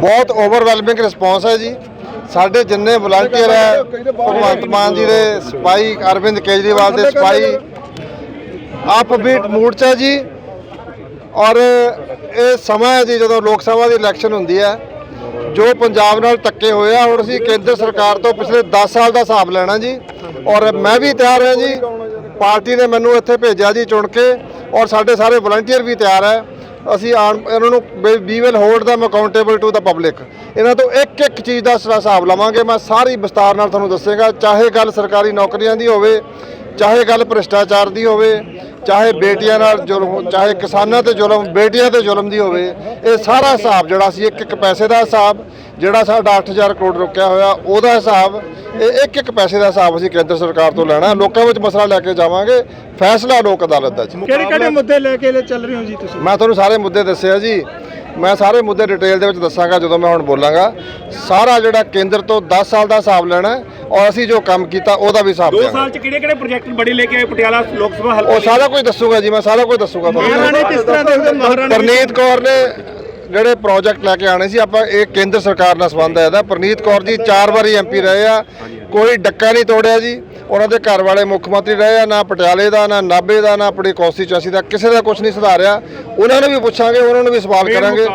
ਬਹੁਤ overwhelming response ਹੈ ਜੀ। ਸਾਡੇ ਜਿੰਨੇ ਵਲੰਟੀਅਰ ਹੈ, ਭਗਵੰਤ ਮਾਨ ਜੀ ਦੇ ਸਿਪਾਹੀ, ਅਰਵਿੰਦ ਕੇਜਰੀਵਾਲ ਦੇ ਸਿਪਾਹੀ ਅਪਬੀਟ ਮੂਡ 'ਚ ਹੈ ਜੀ। ਔਰ ਇਹ ਸਮਾਂ ਹੈ ਜੀ, ਜਦੋਂ ਲੋਕ ਸਭਾ ਦੀ ਇਲੈਕਸ਼ਨ ਹੁੰਦੀ ਹੈ, ਜੋ ਪੰਜਾਬ ਨਾਲ ਧੱਕੇ ਹੋਏ ਆ ਹੁਣ ਅਸੀਂ ਕੇਂਦਰ ਸਰਕਾਰ ਤੋਂ ਪਿਛਲੇ 10 ਸਾਲ ਦਾ ਹਿਸਾਬ ਲੈਣਾ ਜੀ। ਔਰ ਮੈਂ ਵੀ ਤਿਆਰ ਹਾਂ ਜੀ। ਪਾਰਟੀ ਨੇ ਮੈਨੂੰ ਇੱਥੇ ਭੇਜਿਆ ਜੀ ਚੁਣ ਕੇ, ਔਰ ਸਾਡੇ ਸਾਰੇ ਵਲੰਟੀਅਰ ਵੀ ਤਿਆਰ ਹੈ। ਅਸੀਂ ਆਣ ਇਹਨਾਂ ਨੂੰ ਵੀ will hold them accountable to the public ਇਹਨਾਂ ਤੋਂ ਇੱਕ ਇੱਕ ਚੀਜ਼ ਦਾ ਹਿਸਾਬ ਲਵਾਂਗੇ। ਮੈਂ ਸਾਰੀ ਵਿਸਤਾਰ ਨਾਲ ਤੁਹਾਨੂੰ ਦੱਸੇਗਾ। ਚਾਹੇ ਗੱਲ ਸਰਕਾਰੀ ਨੌਕਰੀਆਂ ਦੀ ਹੋਵੇ ਚਾਹੇ ਗੱਲ ਭ੍ਰਿਸ਼ਟਾਚਾਰ ਦੀ ਹੋਵੇ ਚਾਹੇ ਬੇਟੀਆਂ ਨਾਲ ਜ਼ੁਲਮ ਚਾਹੇ ਕਿਸਾਨਾਂ ਤੇ ਜ਼ੁਲਮ ਬੇਟੀਆਂ ਤੇ ਜ਼ੁਲਮ ਦੀ ਹੋਵੇ ਇਹ ਸਾਰਾ ਹਿਸਾਬ ਜਿਹੜਾ ਸੀ ਇੱਕ ਇੱਕ ਪੈਸੇ ਦਾ ਹਿਸਾਬ ਜਿਹੜਾ ਸਾਡਾ 8000 ਕਰੋੜ ਰੁਕਿਆ ਹੋਇਆ ਉਹਦਾ ਹਿਸਾਬ ਇਹ ਇੱਕ ਇੱਕ ਪੈਸੇ ਦਾ ਹਿਸਾਬ ਅਸੀਂ ਕੇਂਦਰ ਸਰਕਾਰ ਤੋਂ ਲੈਣਾ ਲੋਕਾਂ ਵਿੱਚ ਮਸਲਾ ਲੈ ਕੇ ਜਾਵਾਂਗੇ ਫੈਸਲਾ ਲੋਕ ਅਦਾਲਤ ਦਾ ਜੀ। ਕਿਹੜੇ ਕਿਹੜੇ ਮੁੱਦੇ ਲੈ ਕੇ ਚੱਲ ਰਹੇ ਹੋ ਜੀ ਤੁਸੀਂ? ਮੈਂ ਤੁਹਾਨੂੰ ਸਾਰੇ ਮੁੱਦੇ ਦੱਸਿਆ ਜੀ ਮੈਂ ਸਾਰੇ ਮੁੱਦੇ ਡਿਟੇਲ ਦੇ ਵਿੱਚ ਦੱਸਾਂਗਾ ਜਦੋਂ ਮੈਂ ਹੁਣ ਬੋਲਾਂਗਾ। ਸਾਰਾ ਜਿਹੜਾ ਕੇਂਦਰ ਤੋਂ 10 ਸਾਲ ਦਾ ਹਿਸਾਬ ਲੈਣਾ ਹੈ ਔਰ ਅਸੀਂ ਜੋ ਕੰਮ ਕੀਤਾ ਉਹਦਾ ਵੀ ਹਿਸਾਬ ਦੋ ਦੇਵਾਂਗੇ ਸਾਲ ਚ ਕਿਹੜੇ ਕਿਹੜੇ ਪ੍ਰੋਜੈਕਟ ਬੜੇ ਲੈ ਕੇ ਆਏ? ਪਟਿਆਲਾ ਲੋਕ ਸਭਾ ਹਲਕਾ ਉਹ ਸਾਰਾ ਕੁਝ ਦੱਸੂਗਾ ਜੀ ਮੈਂ ਸਾਰਾ ਕੁਝ ਦੱਸੂਗਾ ਮਹਾਰਾਣੀ ਕਿਸ ਤਰ੍ਹਾਂ ਦੇਖਦੇ ਹੋ? ਮਹਾਰਾਣੀ ਪ੍ਰਨੀਤ ਕੌਰ ਨੇ ਜਿਹੜੇ ਪ੍ਰੋਜੈਕਟ ਲੈ ਕੇ ਆਣੇ ਸੀ ਆਪਾਂ ਇਹ ਕੇਂਦਰ ਸਰਕਾਰ ਨਾਲ ਸੰਬੰਧ ਹੈ ਇਹਦਾ। ਪ੍ਰਨੀਤ ਕੌਰ ਜੀ ਚਾਰ ਵਾਰੀ ਐਮਪੀ ਰਹੇ ਆ। ਕੋਈ ਡੱਕਾ ਨਹੀਂ ਤੋੜਿਆ ਜੀ। ਉਹਨਾਂ ਦੇ ਘਰ ਵਾਲੇ ਮੁੱਖ ਮੰਤਰੀ ਰਹੇ ਆ ਨਾ ਪਟਿਆਲੇ ਦਾ ਨਾ ਨਾਭੇ ਦਾ ਨਾ ਆਪਣੀ ਕੌਂਸਟੀਚੁਐਂਸੀ ਦਾ। ਕਿਸੇ ਦਾ ਕੁਝ ਨਹੀਂ ਸੁਧਾਰਿਆ। ਉਹਨਾਂ ਨੂੰ ਵੀ ਪੁੱਛਾਂਗੇ ਉਹਨਾਂ ਨੂੰ ਵੀ ਸਵਾਲ ਕਰਾਂਗੇ।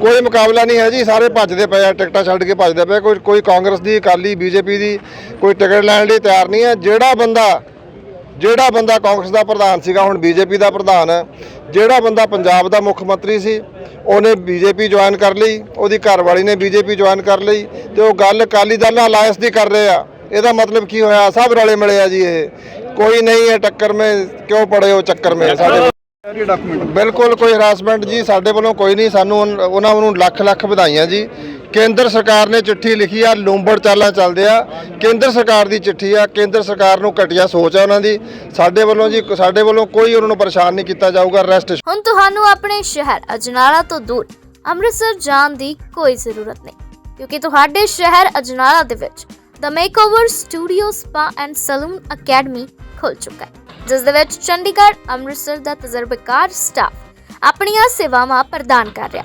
ਕੋਈ ਮੁਕਾਬਲਾ ਨਹੀਂ ਹੈ ਜੀ। ਸਾਰੇ ਭੱਜਦੇ ਪਏ ਆ ਟਿਕਟਾਂ ਛੱਡ ਕੇ ਭੱਜਦੇ ਪਏ ਕੋਈ ਕੋਈ ਕਾਂਗਰਸ ਦੀ ਅਕਾਲੀ ਬੀਜੇਪੀ ਦੀ ਕੋਈ ਟਿਕਟ ਲੈਣ ਲਈ ਤਿਆਰ ਨਹੀਂ ਹੈ। ਜਿਹੜਾ ਬੰਦਾ ਜਿਹੜਾ ਬੰਦਾ ਕਾਂਗਰਸ ਦਾ ਪ੍ਰਧਾਨ ਸੀਗਾ ਹੁਣ ਬੀਜੇਪੀ ਦਾ ਪ੍ਰਧਾਨ ਹੈ ਜਿਹੜਾ ਬੰਦਾ ਪੰਜਾਬ ਦਾ ਮੁੱਖ ਮੰਤਰੀ ਸੀ ਉਹਨੇ ਬੀਜੇਪੀ ਜੁਆਇਨ ਕਰ ਲਈ ਉਹਦੀ ਘਰਵਾਲੀ ਨੇ ਬੀਜੇਪੀ ਜੁਆਇਨ ਕਰ ਲਈ ਤੇ ਉਹ ਗੱਲ ਅਕਾਲੀ ਦਲ ਨਾਲ ਅਲਾਇੰਸ ਦੀ ਕਰ ਰਹੇ ਆ। ਇਹਦਾ ਮਤਲਬ ਕੀ ਹੋਇਆ? ਸਭ ਰਲੇ ਮਿਲੇ ਆ ਜੀ ਇਹ। ਕੋਈ ਨਹੀਂ ਹੈ ਟੱਕਰ ਮੇ ਕਿਉਂ ਪੜੇ ਹੋ ਚੱਕਰ ਮੇ? ਸਾਡੇ ਬਿਲਕੁਲ ਕੋਈ ਹਰਾਸਮੈਂਟ ਜੀ ਸਾਡੇ ਵੱਲੋਂ ਕੋਈ ਨਹੀਂ ਸਾਨੂੰ ਉਹਨਾਂ ਨੂੰ ਲੱਖ ਲੱਖ ਵਧਾਈਆਂ ਜੀ। ਕੇਂਦਰ ਸਰਕਾਰ ਨੇ ਚਿੱਠੀ ਲਿਖੀ ਆ, ਲੂੰਬੜ ਚਾਲਾਂ ਚੱਲਦੇ ਆ। ਕੇਂਦਰ ਸਰਕਾਰ ਦੀ ਚਿੱਠੀ ਆ, ਕੇਂਦਰ ਸਰਕਾਰ ਨੂੰ ਘਟੀਆ ਸੋਚ ਆ ਉਹਨਾਂ ਦੀ। ਸਾਡੇ ਵੱਲੋਂ ਜੀ, ਸਾਡੇ ਵੱਲੋਂ ਕੋਈ ਉਹਨਾਂ ਨੂੰ ਪਰੇਸ਼ਾਨ ਨਹੀਂ ਕੀਤਾ ਜਾਊਗਾ ਰੈਸਟ ਹੁਣ ਤੁਹਾਨੂੰ ਆਪਣੇ ਸ਼ਹਿਰ ਅਜਨਾਲਾ ਤੋਂ ਦੂਰ ਅੰਮ੍ਰਿਤਸਰ ਜਾਣ ਦੀ ਕੋਈ ਜ਼ਰੂਰਤ ਨਹੀਂ, ਕਿਉਂਕਿ ਤੁਹਾਡੇ ਸ਼ਹਿਰ ਅਜਨਾਲਾ ਦੇ ਵਿੱਚ the makeover studio spa and salon academy ਖੁੱਲ ਚੁੱਕਾ ਹੈ, ਜਿਸ ਦੇ ਵਿੱਚ ਚੰਡੀਗੜ੍ਹ, ਅੰਮ੍ਰਿਤਸਰ ਦਾ ਤਜਰਬੇਕਾਰ ਸਟਾਫ ਆਪਣੀਆਂ ਸੇਵਾਵਾਂ ਪ੍ਰਦਾਨ ਕਰ ਰਿਹਾ